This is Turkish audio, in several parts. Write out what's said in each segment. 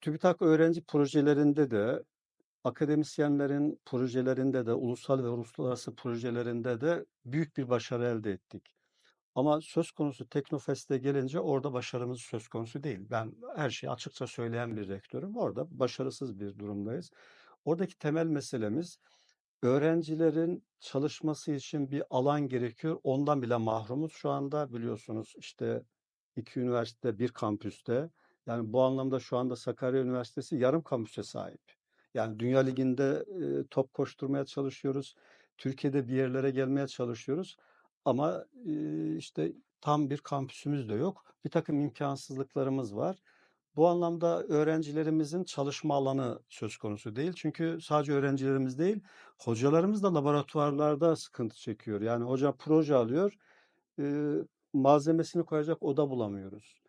TÜBİTAK öğrenci projelerinde de, akademisyenlerin projelerinde de, ulusal ve uluslararası projelerinde de büyük bir başarı elde ettik. Ama söz konusu Teknofest'e gelince orada başarımız söz konusu değil. Ben her şeyi açıkça söyleyen bir rektörüm. Orada başarısız bir durumdayız. Oradaki temel meselemiz öğrencilerin çalışması için bir alan gerekiyor. Ondan bile mahrumuz şu anda biliyorsunuz işte iki üniversite bir kampüste. Yani bu anlamda şu anda Sakarya Üniversitesi yarım kampüse sahip. Yani Dünya Ligi'nde e, top koşturmaya çalışıyoruz. Türkiye'de bir yerlere gelmeye çalışıyoruz. Ama e, işte tam bir kampüsümüz de yok. Bir takım imkansızlıklarımız var. Bu anlamda öğrencilerimizin çalışma alanı söz konusu değil. Çünkü sadece öğrencilerimiz değil, hocalarımız da laboratuvarlarda sıkıntı çekiyor. Yani hoca proje alıyor, e, malzemesini koyacak oda bulamıyoruz.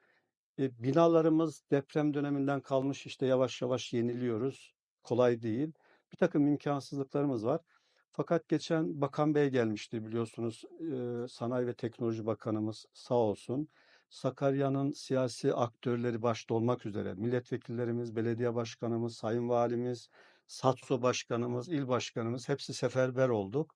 Binalarımız deprem döneminden kalmış işte yavaş yavaş yeniliyoruz. Kolay değil. Bir takım imkansızlıklarımız var. Fakat geçen Bakan Bey gelmişti biliyorsunuz. Sanayi ve Teknoloji Bakanımız sağ olsun. Sakarya'nın siyasi aktörleri başta olmak üzere milletvekillerimiz, belediye başkanımız, sayın valimiz, SATSO başkanımız, il başkanımız hepsi seferber olduk.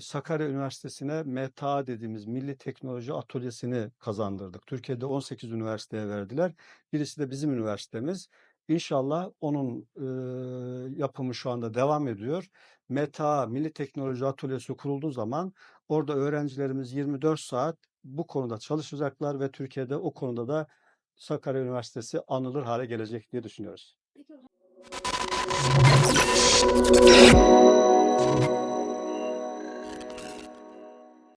Sakarya Üniversitesi'ne MTA dediğimiz Milli Teknoloji Atölyesi'ni kazandırdık. Türkiye'de 18 üniversiteye verdiler. Birisi de bizim üniversitemiz. İnşallah onun eee, yapımı şu anda devam ediyor. MTA Milli Teknoloji Atölyesi kurulduğu zaman orada öğrencilerimiz 24 saat bu konuda çalışacaklar ve Türkiye'de o konuda da Sakarya Üniversitesi anılır hale gelecek diye düşünüyoruz. Peki.